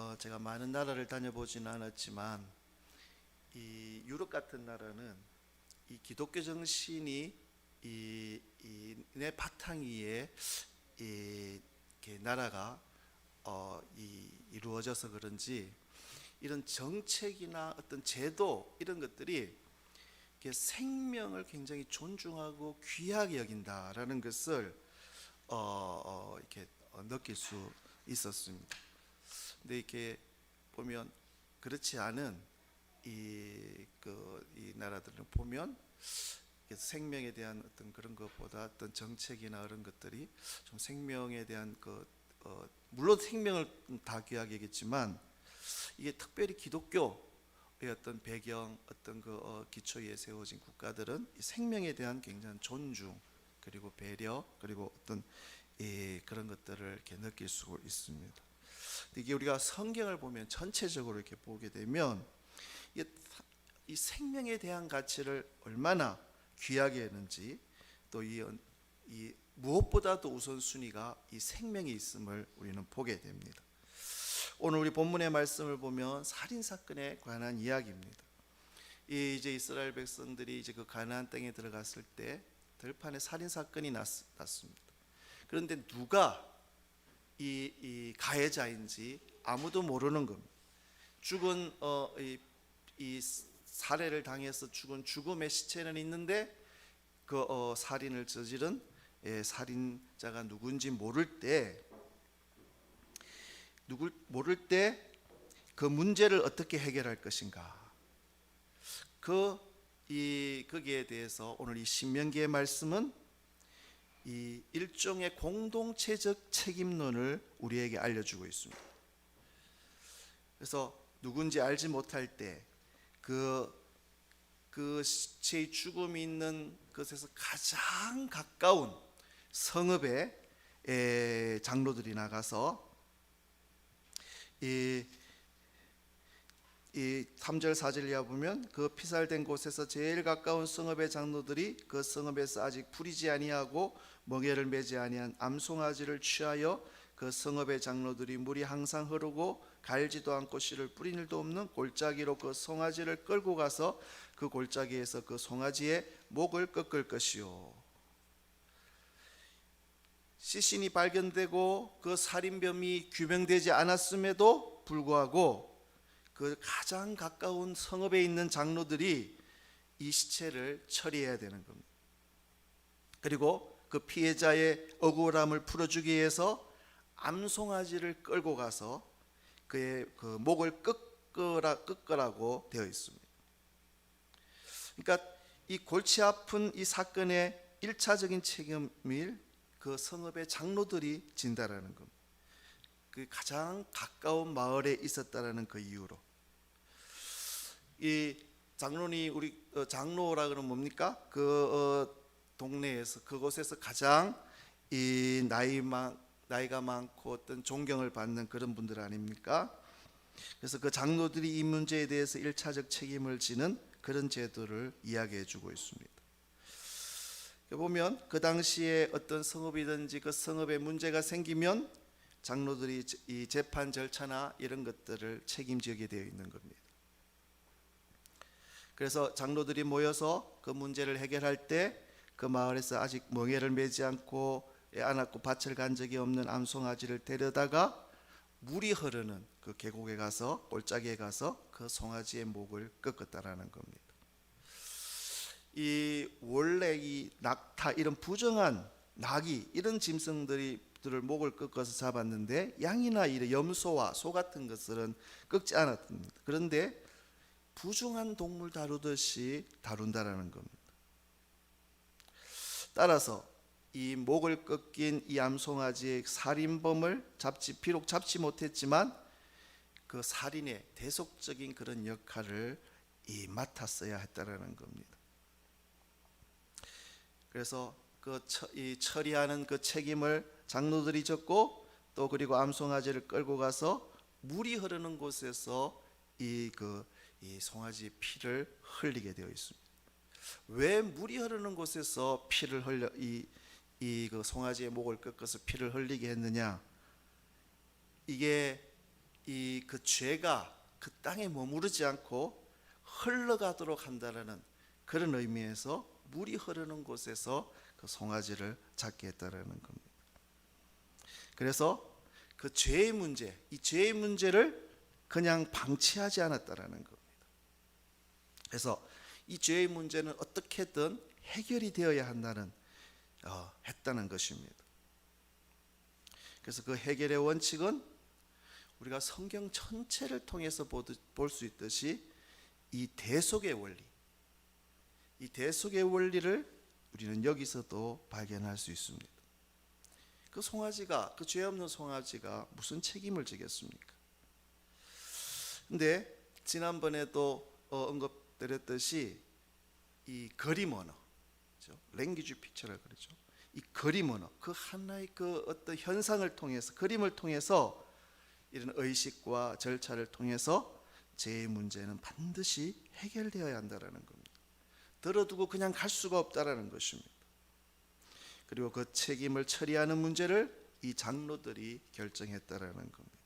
어, 제가 많은 나라를 다녀보지는 않았지만 이 유럽 같은 나라는 이 기독교 정신이 이, 이 내 바탕 위에 이 나라가 어, 이, 이루어져서 그런지 이런 정책이나 어떤 제도 이런 것들이 생명을 굉장히 존중하고 귀하게 여긴다라는 것을 어, 어, 이렇게 어, 느낄 수 있었습니다. 근데 이렇게 보면 그렇지 않은 이, 그, 이 나라들을 보면 생명에 대한 어떤 그런 것보다 어떤 정책이나 그런 것들이 좀 생명에 대한 그 어, 물론 생명을 다 귀하게 여겼지만 이게 특별히 기독교의 어떤 배경 어떤 그 어, 기초에 세워진 국가들은 이 생명에 대한 굉장한 존중 그리고 배려 그리고 어떤 이 그런 것들을 이렇게 느낄 수 있습니다. 이게 우리가 성경을 보면 전체적으로 이렇게 보게 되면 이 생명에 대한 가치를 얼마나 귀하게 했는지 또이 이 무엇보다도 우선순위가 이 생명이 있음을 우리는 보게 됩니다. 오늘 우리 본문의 말씀을 보면 살인 사건에 관한 이야기입니다. 이 이제 이스라엘 백성들이 이제 그 가나안 땅에 들어갔을 때 들판에 살인 사건이 났, 났습니다. 그런데 누가 이, 이 가해자인지 아무도 모르는 겁니다. 죽은 어, 이, 이 살해를 당해서 죽은 죽음의 시체는 있는데 그 어, 살인을 저지른 예, 살인자가 누군지 모를 때 누굴 모를 때 그 문제를 어떻게 해결할 것인가 그 이 거기에 대해서 오늘 이 신명기의 말씀은 이 일종의 공동체적 책임론을 우리에게 알려주고 있습니다. 그래서 누군지 알지 못할 때그 그 시체의 죽음이 있는 것에서 가장 가까운 성읍에 에, 장로들이 나가서 이, 이 3절 4절 이하 보면 그 피살된 곳에서 제일 가까운 성읍의 장로들이 그 성읍에서 아직 풀이지 아니하고 멍에를 매지 아니한 암송아지를 취하여 그 성읍의 장로들이 물이 항상 흐르고 갈지도 않고 씨를 뿌린 일도 없는 골짜기로 그 송아지를 끌고 가서 그 골짜기에서 그 송아지의 목을 꺾을 것이요. 시신이 발견되고 그 살인범이 규명되지 않았음에도 불구하고 그 가장 가까운 성읍에 있는 장로들이 이 시체를 처리해야 되는 겁니다. 그리고 그 피해자의 억울함을 풀어주기 위해서 암송아지를 끌고 가서 그의 그 목을 꺾으라 꺾으라고 되어 있습니다. 그러니까 이 골치 아픈 이 사건의 일차적인 책임을 그 성읍의 장로들이 진다라는 겁니다. 그 가장 가까운 마을에 있었다라는 그 이유로 이 장로니 우리 어, 장로라 그러면 뭡니까? 그 어, 동네에서 그곳에서 가장 이 나이 많 나이가 많고 어떤 존경을 받는 그런 분들 아닙니까? 그래서 그 장로들이 이 문제에 대해서 일차적 책임을 지는 그런 제도를 이야기해 주고 있습니다. 보면 그 당시에 어떤 성읍이든지 그 성읍에 문제가 생기면 장로들이 이 재판 절차나 이런 것들을 책임지게 되어 있는 겁니다. 그래서 장로들이 모여서 그 문제를 해결할 때 그 마을에서 아직 멍에를 매지 않고 애 안았고 밭을 간 적이 없는 암송아지를 데려다가 물이 흐르는 그 계곡에 가서 골짜기에 가서 그 송아지의 목을 꺾었다라는 겁니다. 이 원래 이 낙타 이런 부정한 낙이 이런 짐승들이 들을 목을 꺾어서 잡았는데 양이나 이런 염소와 소 같은 것들은 꺾지 않았습니다. 그런데 부정한 동물 다루듯이 다룬다라는 겁니다. 따라서 이 목을 꺾인 이 암송아지의 살인범을 잡지 비록 잡지 못했지만 그 살인의 대속적인 그런 역할을 이 맡았어야 했다라는 겁니다. 그래서 그 이 처리하는 그 책임을 장로들이 졌고 또 그리고 암송아지를 끌고 가서 물이 흐르는 곳에서 이그 이 송아지 피를 흘리게 되어 있습니다. 왜 물이 흐르는 곳에서 피를 흘려 이 이 그 송아지의 목을 꺾어서 피를 흘리게 했느냐? 이게 이 그 죄가 그 땅에 머무르지 않고 흘러가도록 한다라는 그런 의미에서 물이 흐르는 곳에서 그 송아지를 잡게 했다라는 겁니다. 그래서 그 죄의 문제, 이 죄의 문제를 그냥 방치하지 않았다라는 겁니다. 그래서 이 죄의 문제는 어떻게든 해결이 되어야 한다는 어, 했다는 것입니다. 그래서 그 해결의 원칙은 우리가 성경 전체를 통해서 볼 수 있듯이 이 대속의 원리, 이 대속의 원리를 우리는 여기서도 발견할 수 있습니다. 그 송아지가 그 죄 없는 송아지가 무슨 책임을 지겠습니까? 근데 지난번에도 어, 언급 드렸듯이 이 그림 언어, 랭귀지 픽처라 그러죠. 이 그림 언어, 그 하나의 그 어떤 현상을 통해서 그림을 통해서 이런 의식과 절차를 통해서 제 문제는 반드시 해결되어야 한다라는 겁니다. 들어두고 그냥 갈 수가 없다라는 것입니다. 그리고 그 책임을 처리하는 문제를 이 장로들이 결정했다라는 겁니다.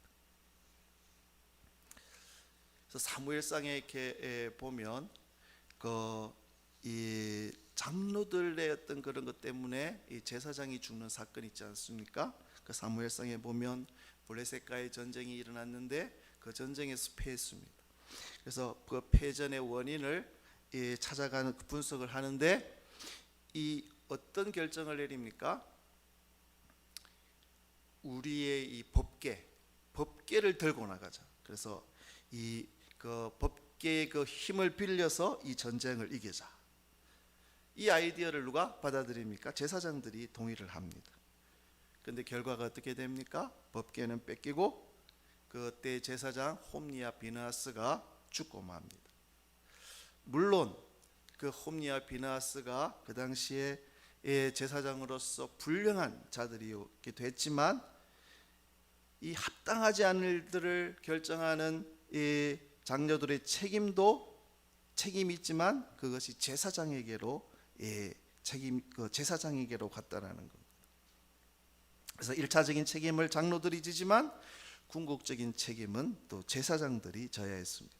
그래서 사무엘상에 이렇게 보면 그 이 장로들의 어떤 그런 것 때문에 이 제사장이 죽는 사건 있지 않습니까? 그 사무엘상에 보면 블레셋과의 전쟁이 일어났는데 그 전쟁에서 패했습니다. 그래서 그 패전의 원인을 이 찾아가는 분석을 하는데 이 어떤 결정을 내립니까? 우리의 이 법계, 법계를 들고 나가자. 그래서 이 그 법계의 그 힘을 빌려서 이 전쟁을 이기자. 이 아이디어를 누가 받아들입니까? 제사장들이 동의를 합니다. 근데 결과가 어떻게 됩니까? 법계는 뺏기고 그때 제사장 홈니아 비나스가 죽고 맙니다. 물론 그 홈니아 비나스가 그 당시에 제사장으로서 불량한 자들이었게 됐지만 이 합당하지 않은 일들을 결정하는 이 장녀들의 책임도 책임이 있지만 그것이 제사장에게로 예, 책임 그 제사장에게로 갔다라는 겁니다. 그래서 일차적인 책임을 장로들이 지지만 궁극적인 책임은 또 제사장들이 져야 했습니다.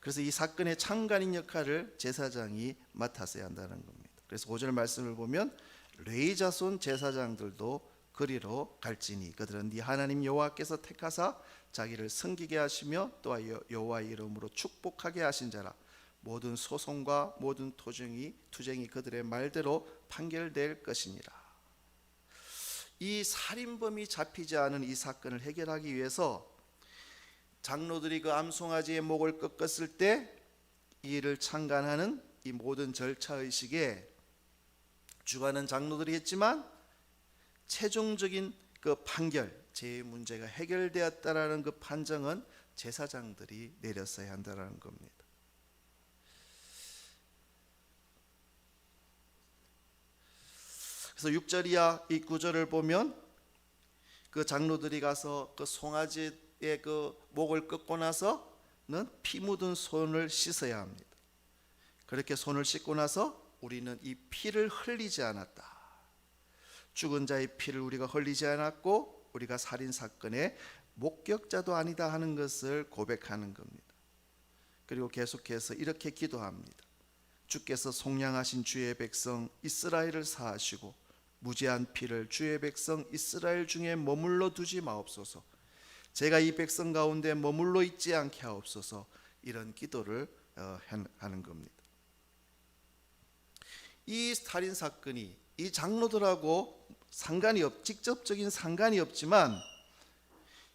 그래서 이 사건의 창간인 역할을 제사장이 맡았어야 한다는 겁니다. 그래서 5절 말씀을 보면 레이 자손 제사장들도 그리로 갈지니 그들은 네 하나님 여호와께서 택하사 자기를 섬기게 하시며 또한 여호와 이름으로 축복하게 하신 자라 모든 소송과 모든 토쟁이 투쟁이 그들의 말대로 판결될 것이니라. 이 살인범이 잡히지 않은 이 사건을 해결하기 위해서 장로들이 그 암송아지의 목을 꺾었을 때 이를 창간하는 이 모든 절차 의식에 주관은 장로들이 했지만 최종적인 그 판결 제 문제가 해결되었다라는 그 판정은 제사장들이 내렸어야 한다라는 겁니다. 그래서 6절 이하 이 구절을 보면 그 장로들이 가서 그 송아지의 그 목을 꺾고 나서는 피 묻은 손을 씻어야 합니다. 그렇게 손을 씻고 나서 우리는 이 피를 흘리지 않았다. 죽은 자의 피를 우리가 흘리지 않았고 우리가 살인 사건의 목격자도 아니다 하는 것을 고백하는 겁니다. 그리고 계속해서 이렇게 기도합니다. 주께서 속량하신 주의 백성 이스라엘을 사하시고 무지한 피를 주의 백성 이스라엘 중에 머물러 두지 마옵소서. 제가 이 백성 가운데 머물러 있지 않게 하옵소서. 이런 기도를 어, 하는 겁니다. 이 살인 사건이 이 장로들하고 상관이 없, 직접적인 상관이 없지만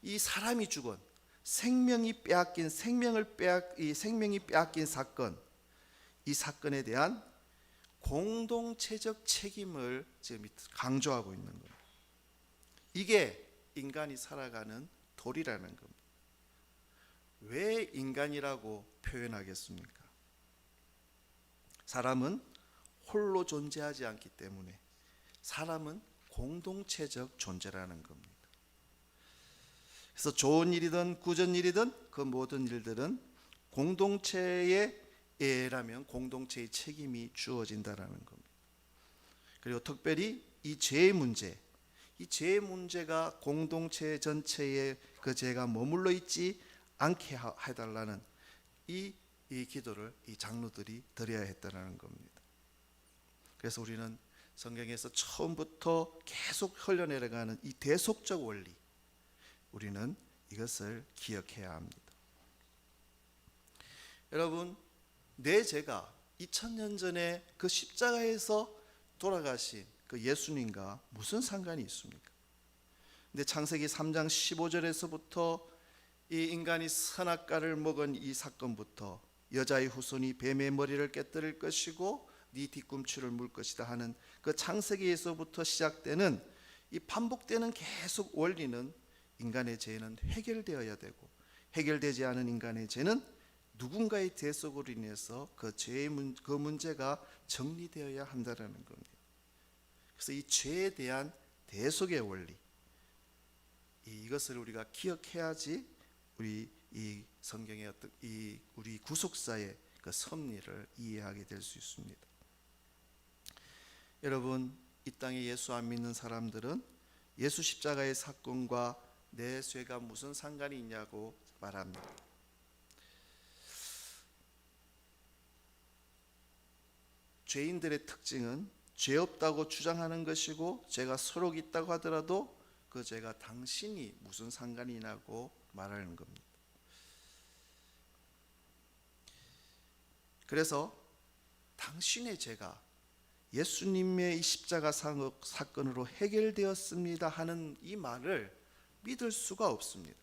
이 사람이 죽은 생명이 빼앗긴 생명을 빼앗 이 생명이 빼앗긴 사건 이 사건에 대한 공동체적 책임을 지금 강조하고 있는 겁니다. 이게 인간이 살아가는 도리라는 겁니다. 왜 인간이라고 표현하겠습니까? 사람은 홀로 존재하지 않기 때문에 사람은 공동체적 존재라는 겁니다. 그래서 좋은 일이든 구전 일이든 그 모든 일들은 공동체의 예라면 공동체의 책임이 주어진다라는 겁니다. 그리고 특별히 이 죄의 문제, 이 죄의 문제가 공동체 전체에 그 죄가 머물러 있지 않게 하- 해달라는 이, 이 기도를 이 장로들이 드려야 했다는 겁니다. 그래서 우리는 성경에서 처음부터 계속 흘려내려가는 이 대속적 원리 우리는 이것을 기억해야 합니다. 여러분 내 죄가 2000년 전에 그 십자가에서 돌아가신 그 예수님과 무슨 상관이 있습니까? 근데 창세기 3장 15절에서부터 이 인간이 선악과를 먹은 이 사건부터 여자의 후손이 뱀의 머리를 깨뜨릴 것이고 네 뒤꿈치를 물 것이다 하는 그 창세기에서부터 시작되는 이 반복되는 계속 원리는 인간의 죄는 해결되어야 되고 해결되지 않은 인간의 죄는 누군가의 대속으로 인해서 그 죄의 문, 그 문제가 정리되어야 한다라는 겁니다. 그래서 이 죄에 대한 대속의 원리 이- 이것을 우리가 기억해야지 우리 이 성경의 어떤 이 우리 구속사의 그 섭리를 이해하게 될 수 있습니다. 여러분 이 땅에 예수 안 믿는 사람들은 예수 십자가의 사건과 내 죄가 무슨 상관이 있냐고 말합니다. 죄인들의 특징은 죄 없다고 주장하는 것이고 죄가 서로 있다고 하더라도 그 죄가 당신이 무슨 상관이 나고 말하는 겁니다. 그래서 당신의 죄가 예수님의 이 십자가 상- 사건으로 해결되었습니다 하는 이 말을 믿을 수가 없습니다.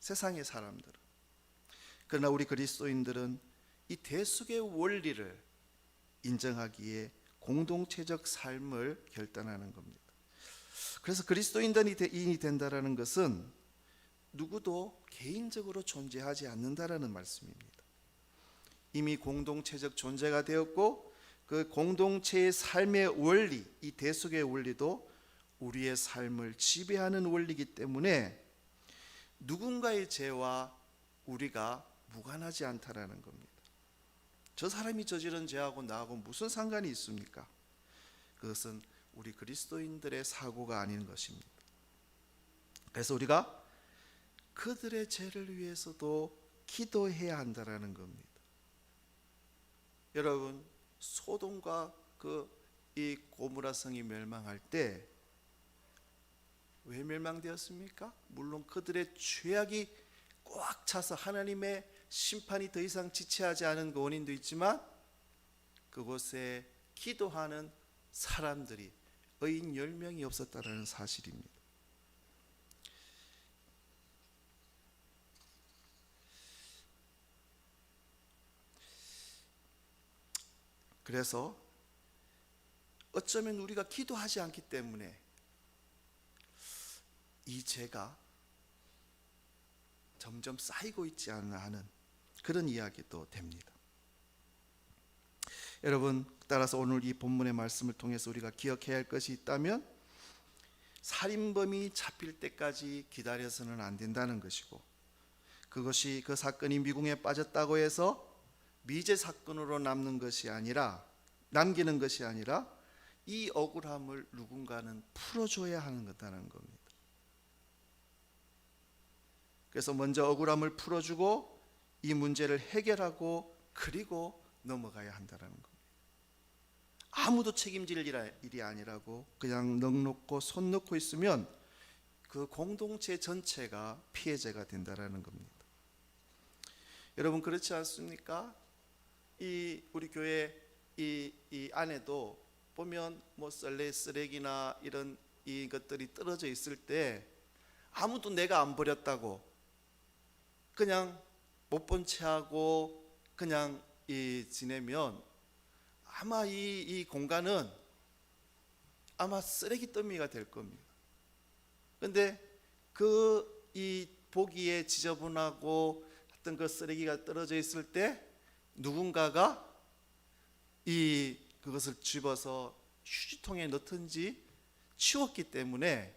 세상의 사람들은. 그러나 우리 그리스도인들은 이 대속의 원리를 인정하기에 공동체적 삶을 결단하는 겁니다. 그래서 그리스도인이 된다라는 것은 누구도 개인적으로 존재하지 않는다라는 말씀입니다. 이미 공동체적 존재가 되었고 그 공동체의 삶의 원리, 이 대속의 원리도 우리의 삶을 지배하는 원리이기 때문에 누군가의 죄와 우리가 무관하지 않다라는 겁니다. 저 사람이 저지른 죄하고 나하고 무슨 상관이 있습니까? 그것은 우리 그리스도인들의 사고가 아닌 것입니다. 그래서 우리가 그들의 죄를 위해서도 기도해야 한다라는 겁니다. 여러분 소돔과 그 이 고무라 성이 멸망할 때 왜 멸망되었습니까? 물론 그들의 죄악이 꽉 차서 하나님의 심판이 더 이상 지체하지 않은 그 원인도 있지만 그곳에 기도하는 사람들이 의인 10명이 없었다는 사실입니다. 그래서 어쩌면 우리가 기도하지 않기 때문에 이 죄가 점점 쌓이고 있지 않나 하는 그런 이야기도 됩니다. 여러분 따라서 오늘 이 본문의 말씀을 통해서 우리가 기억해야 할 것이 있다면 살인범이 잡힐 때까지 기다려서는 안 된다는 것이고 그것이 그 사건이 미궁에 빠졌다고 해서 미제 사건으로 남는 것이 아니라 남기는 것이 아니라 이 억울함을 누군가는 풀어줘야 하는 거다는 겁니다. 그래서 먼저 억울함을 풀어주고 이 문제를 해결하고 그리고 넘어가야 한다는 겁니다. 아무도 책임질 일이 아니라고 그냥 넉 놓고 손 놓고 있으면 그 공동체 전체가 피해자가 된다라는 겁니다. 여러분 그렇지 않습니까? 이 우리 교회 이, 이 안에도 보면 뭐 썰레 쓰레기나 이런 이 것들이 떨어져 있을 때 아무도 내가 안 버렸다고 그냥 못본 채하고 그냥 이 지내면 아마 이, 이 공간은 아마 쓰레기 더미가 될 겁니다. 근데 그 이 보기에 지저분하고 어떤 그 쓰레기가 떨어져 있을 때 누군가가 이 그것을 집어서 휴지통에 넣든지 치웠기 때문에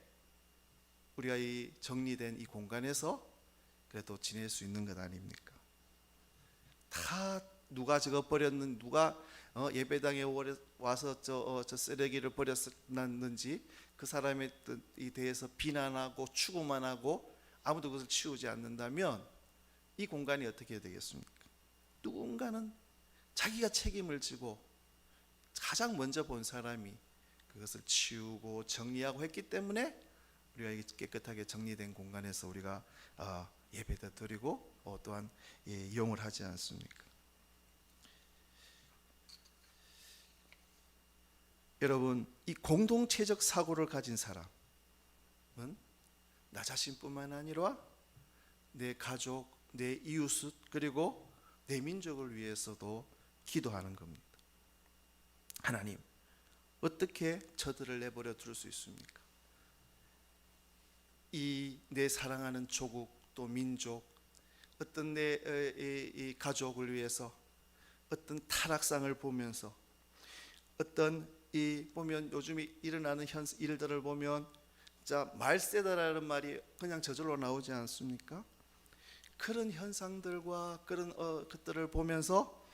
우리가 이 정리된 이 공간에서 그래도 지낼 수 있는 것 아닙니까? 다 누가 적어 버렸는 누가 어, 예배당에 와서 저, 어, 저 쓰레기를 버렸는지 그 사람에 이 대해서 비난하고 추구만 하고 아무도 그것을 치우지 않는다면 이 공간이 어떻게 되겠습니까? 누군가는 자기가 책임을 지고 가장 먼저 본 사람이 그것을 치우고 정리하고 했기 때문에 우리가 이 깨끗하게 정리된 공간에서 우리가 어, 예배도 드리고 어, 또한 예, 이용을 하지 않습니까? 여러분 이 공동체적 사고를 가진 사람은 나 자신뿐만 아니라 내 가족, 내 이웃 그리고 내 민족을 위해서도 기도하는 겁니다. 하나님 어떻게 저들을 내버려 둘 수 있습니까? 이 내 사랑하는 조국 또 민족 어떤 내 어, 이, 이 가족을 위해서 어떤 타락상을 보면서 어떤 이 보면 요즘에 일어나는 현 일들을 보면 자 말세다라는 말이 그냥 저절로 나오지 않습니까? 그런 현상들과 그런 어, 것들을 보면서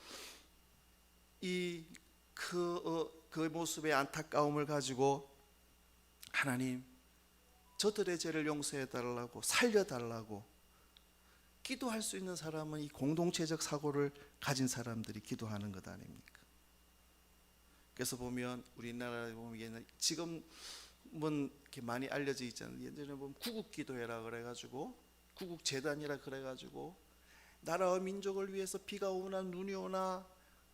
이그 어, 그 모습의 안타까움을 가지고 하나님 저들의 죄를 용서해 달라고 살려 달라고 기도할 수 있는 사람은 이 공동체적 사고를 가진 사람들이 기도하는 것 아닙니까? 그래서 보면 우리나라에 보면 지금은 이렇게 많이 알려져 있잖아요. 예전에 보면 구국 기도회라 그래가지고 구국 재단이라 그래 가지고 나라와 민족을 위해서 비가 오나 눈이 오나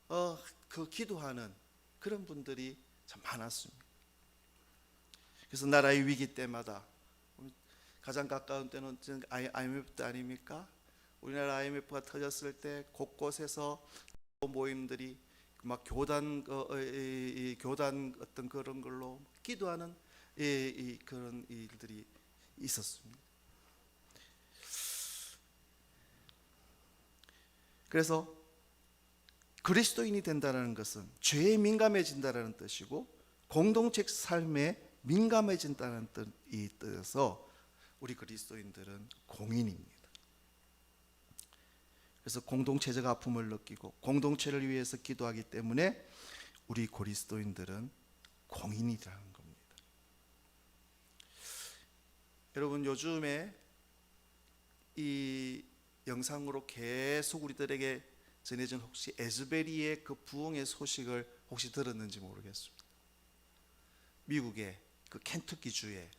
어, 그 기도하는 그런 분들이 참 많았습니다. 그래서 나라의 위기 때마다 가장 가까운 때는 IMF 때 아닙니까? 우리나라 IMF가 터졌을 때 곳곳에서 모임들이 막 교단 이 교단 어떤 그런 걸로 기도하는 이, 이 그런 일들이 있었습니다. 그래서 그리스도인이 된다는 것은 죄에 민감해진다는 뜻이고 공동체 삶에 민감해진다는 뜻이 뜻에서 우리 그리스도인들은 공인입니다. 그래서 공동체적 아픔을 느끼고 공동체를 위해서 기도하기 때문에 우리 그리스도인들은 공인이라는 겁니다. 여러분 요즘에 이 영상으로 계속 우리들에게 전해진 혹시 에즈베리의 그 부흥의 소식을 혹시 들었는지 모르겠습니다. 미국의 그 켄투키 주에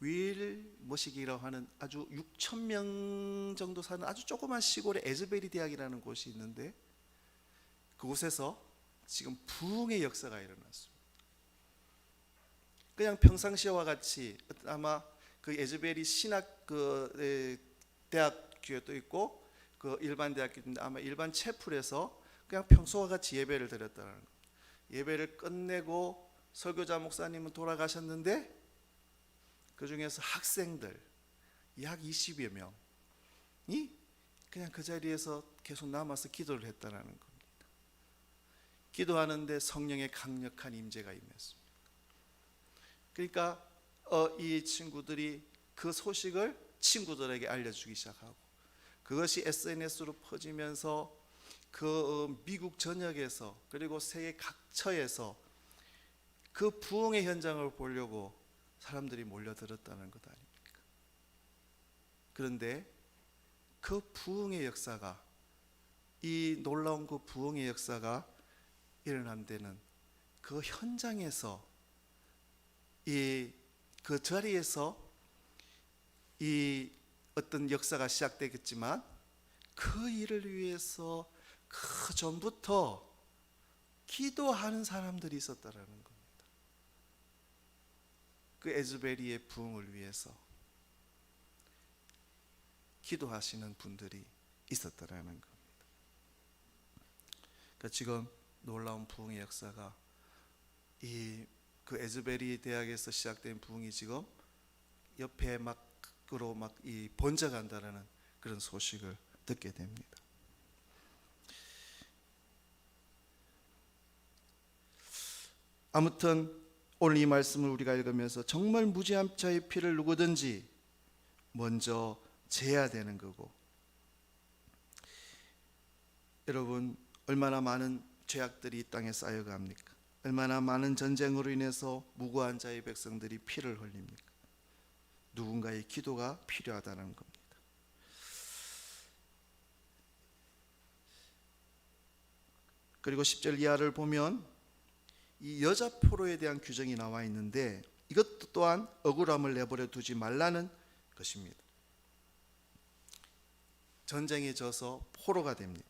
윌 머시기라고 하는 아주 6천 명 정도 사는 아주 조그만 시골의 에즈베리 대학이라는 곳이 있는데 그곳에서 지금 부흥의 역사가 일어났습니다. 그냥 평상시와 같이 아마 그 에즈베리 신학 그 에, 대학교도 있고 그 일반 대학교인데 아마 일반 채플에서 그냥 평소와 같이 예배를 드렸다는 거. 예배를 끝내고 설교자 목사님은 돌아가셨는데 그 중에서 학생들 약 20여 명이 그냥 그 자리에서 계속 남아서 기도를 했다라는 겁니다. 기도하는데 성령의 강력한 임재가 임했습니다. 그러니까 어, 이 친구들이 그 소식을 친구들에게 알려주기 시작하고 그것이 SNS로 퍼지면서 그 어, 미국 전역에서 그리고 세계 각처에서 그 부흥의 현장을 보려고 사람들이 몰려들었다는 것 아닙니까? 그런데 그 부흥의 역사가 이 놀라운 그 부흥의 역사가 일어난 데는 그 현장에서 이 그 자리에서 이 어떤 역사가 시작되겠지만 그 일을 위해서 그 전부터 기도하는 사람들이 있었다라는 겁니다. 그 에즈베리의 부흥을 위해서 기도하시는 분들이 있었다라는 겁니다. 그러니까 지금 놀라운 부흥의 역사가 이 그 에즈베리 대학에서 시작된 부흥이 지금 옆에 막 으로 막 이 번져간다라는 그런 소식을 듣게 됩니다. 아무튼 오늘 이 말씀을 우리가 읽으면서 정말 무지한 자의 피를 누구든지 먼저 재야 되는 거고 여러분 얼마나 많은 죄악들이 이 땅에 쌓여갑니까? 얼마나 많은 전쟁으로 인해서 무고한 자의 백성들이 피를 흘립니까? 누군가의 기도가 필요하다는 겁니다. 그리고 10절 이하를 보면 이 여자 포로에 대한 규정이 나와 있는데 이것도 또한 억울함을 내버려 두지 말라는 것입니다. 전쟁에 져서 포로가 됩니다.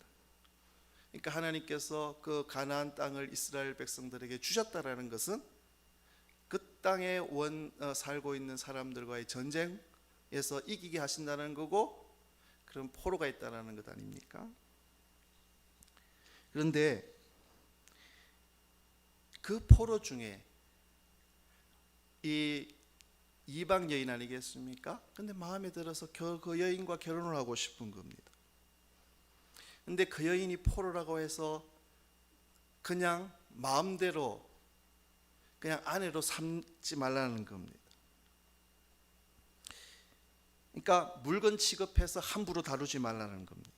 그러니까 하나님께서 그 가나안 땅을 이스라엘 백성들에게 주셨다라는 것은 그 땅에 원 어, 살고 있는 사람들과의 전쟁에서 이기게 하신다는 거고 그런 포로가 있다라는 것 아닙니까? 그런데 그 포로 중에 이 이방 여인 아니겠습니까? 근데 마음에 들어서 겨- 그 여인과 결혼을 하고 싶은 겁니다. 근데 그 여인이 포로라고 해서 그냥 마음대로 그냥 아내로 삼지 말라는 겁니다. 그러니까 물건 취급해서 함부로 다루지 말라는 겁니다.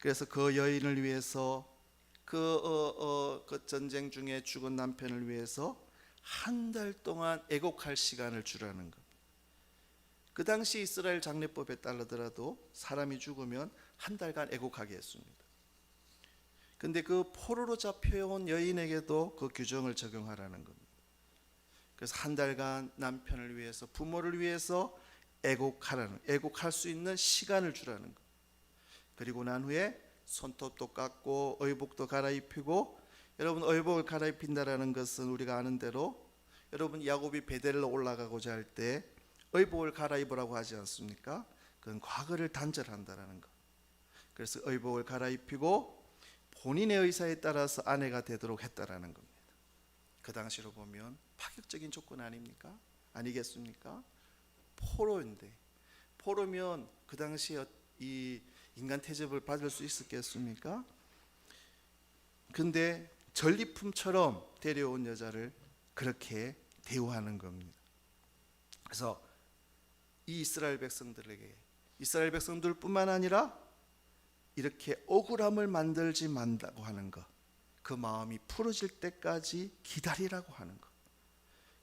그래서 그 여인을 위해서 그, 어, 어, 그 전쟁 중에 죽은 남편을 위해서 한 달 동안 애곡할 시간을 주라는 것. 그 당시 이스라엘 장례법에 따르더라도 사람이 죽으면 한 달간 애곡하게 했습니다. 근데 그 포로로 잡혀온 여인에게도 그 규정을 적용하라는 겁니다. 그래서 한 달간 남편을 위해서 부모를 위해서 애곡하라는 애곡할 수 있는 시간을 주라는 것. 그리고 난 후에 손톱도 깎고 의복도 갈아입히고 여러분 의복을 갈아입힌다라는 것은 우리가 아는 대로 여러분 야곱이 베델로 올라가고자 할 때 의복을 갈아입으라고 하지 않습니까? 그건 과거를 단절한다라는 것. 그래서 의복을 갈아입히고 본인의 의사에 따라서 아내가 되도록 했다라는 겁니다. 그 당시로 보면 파격적인 조건 아닙니까? 아니겠습니까? 포로인데 포로면 그 당시에 이 인간 태접을 받을 수 있었겠습니까? 근데 전리품처럼 데려온 여자를 그렇게 대우하는 겁니다. 그래서 이 이스라엘 백성들에게 이스라엘 백성들뿐만 아니라 이렇게 억울함을 만들지 말라고 하는 것, 그 마음이 풀어질 때까지 기다리라고 하는 것.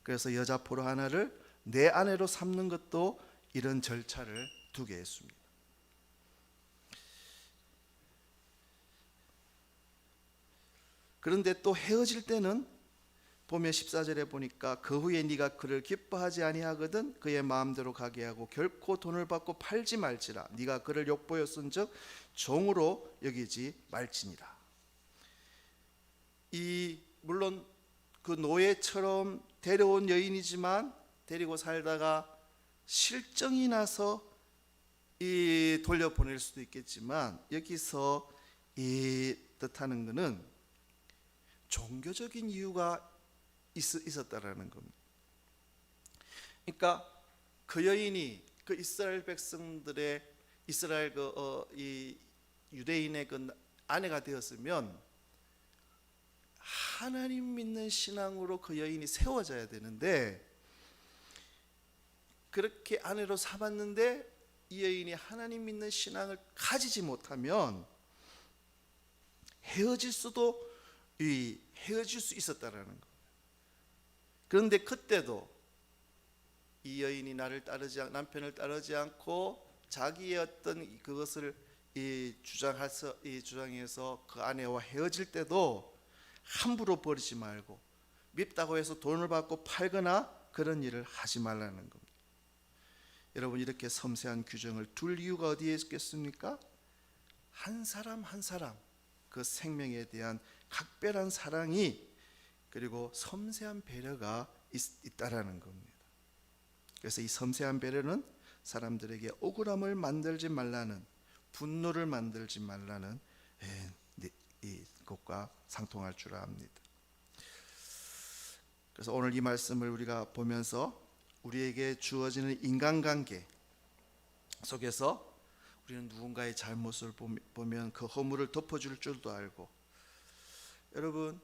그래서 여자 포로 하나를 내 아내로 삼는 것도 이런 절차를 두게 했습니다. 그런데 또 헤어질 때는 보면 14절에 보니까 그 후에 네가 그를 기뻐하지 아니하거든 그의 마음대로 가게 하고 결코 돈을 받고 팔지 말지라 네가 그를 욕보였은즉 종으로 여기지 말지니라. 이 물론 그 노예처럼 데려온 여인이지만 데리고 살다가 실정이 나서 이 돌려보낼 수도 있겠지만 여기서 이 뜻하는 것은 종교적인 이유가 있, 있었다라는 겁니다. 그러니까 그 여인이 그 이스라엘 백성들의 이스라엘 그 어, 이 유대인의 그 아내가 되었으면 하나님 믿는 신앙으로 그 여인이 세워져야 되는데 그렇게 아내로 삼았는데 이 여인이 하나님 믿는 신앙을 가지지 못하면 헤어질 수도 이 헤어질 수 있었다라는 거. 그런데 그때도 이 여인이 나를 따르지 않, 남편을 따르지 않고 자기의 어떤 그것을 이 주장해서 이 주장해서 그 아내와 헤어질 때도 함부로 버리지 말고 밉다고 해서 돈을 받고 팔거나 그런 일을 하지 말라는 겁니다. 여러분 이렇게 섬세한 규정을 둘 이유가 어디에 있겠습니까? 한 사람 한 사람 그 생명에 대한 각별한 사랑이 그리고 섬세한 배려가 있, 있다라는 겁니다. 그래서 이 섬세한 배려는 사람들에게 억울함을 만들지 말라는 분노를 만들지 말라는 예, 네, 이 것과 상통할 줄 압니다. 그래서 오늘 이 말씀을 우리가 보면서 우리에게 주어지는 인간관계 속에서 우리는 누군가의 잘못을 보면 그 허물을 덮어줄 줄도 알고 여러분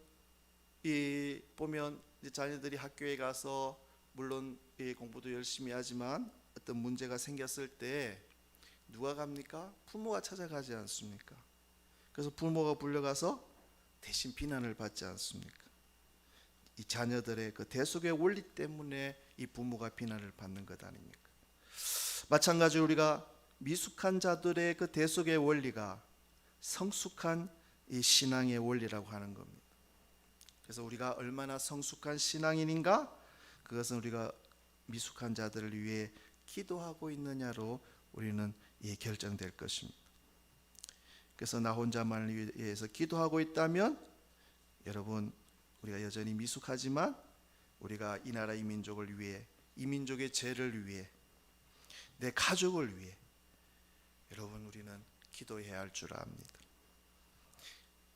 이 보면 자녀들이 학교에 가서 물론 이 공부도 열심히 하지만 어떤 문제가 생겼을 때 누가 갑니까? 부모가 찾아가지 않습니까? 그래서 부모가 불려가서 대신 비난을 받지 않습니까? 이 자녀들의 그 대속의 원리 때문에 이 부모가 비난을 받는 것 아닙니까? 마찬가지로 우리가 미숙한 자들의 그 대속의 원리가 성숙한 이 신앙의 원리라고 하는 겁니다. 그래서 우리가 얼마나 성숙한 신앙인인가 그것은 우리가 미숙한 자들을 위해 기도하고 있느냐로 우리는 이 결정될 것입니다. 그래서 나 혼자만을 위해서 기도하고 있다면 여러분 우리가 여전히 미숙하지만 우리가 이 나라 이 민족을 위해 이 민족의 죄를 위해 내 가족을 위해 여러분 우리는 기도해야 할 줄 압니다.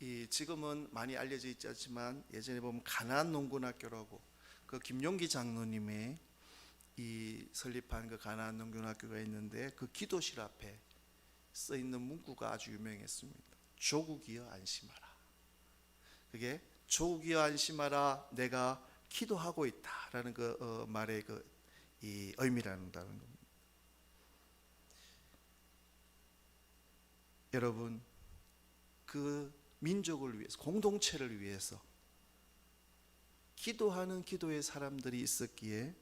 이 지금은 많이 알려져 있지 않지만 예전에 보면 가나안 농군학교라고 그 김용기 장로님의 이 설립한 그 가나안 농군학교가 있는데 그 기도실 앞에 써 있는 문구가 아주 유명했습니다. 조국이여 안심하라. 그게 조국이여 안심하라. 내가 기도하고 있다라는 그 어, 말의 그 이 의미라는 겁니다. 여러분 그 민족을 위해서 공동체를 위해서 기도하는 기도의 사람들이 있었기에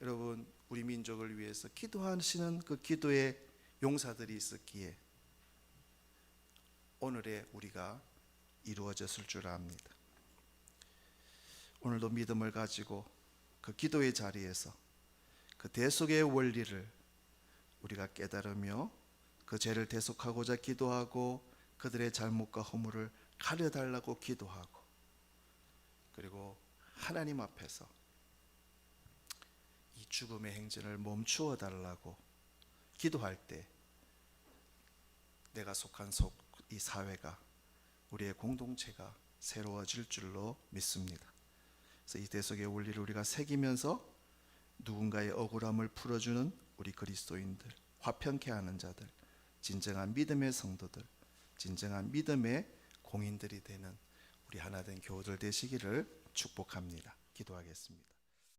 여러분 우리 민족을 위해서 기도하시는 그 기도의 용사들이 있었기에 오늘의 우리가 이루어졌을 줄 압니다. 오늘도 믿음을 가지고 그 기도의 자리에서 그 대속의 원리를 우리가 깨달으며 그 죄를 대속하고자 기도하고 그들의 잘못과 허물을 가려달라고 기도하고 그리고 하나님 앞에서 이 죽음의 행진을 멈추어 달라고 기도할 때 내가 속한 속 이 사회가 우리의 공동체가 새로워질 줄로 믿습니다. 그래서 이 대속의 원리를 우리가 새기면서 누군가의 억울함을 풀어주는 우리 그리스도인들, 화평케 하는 자들, 진정한 믿음의 성도들, 진정한 믿음의 공인들이 되는 우리 하나된 교우들 되시기를 축복합니다. 기도하겠습니다.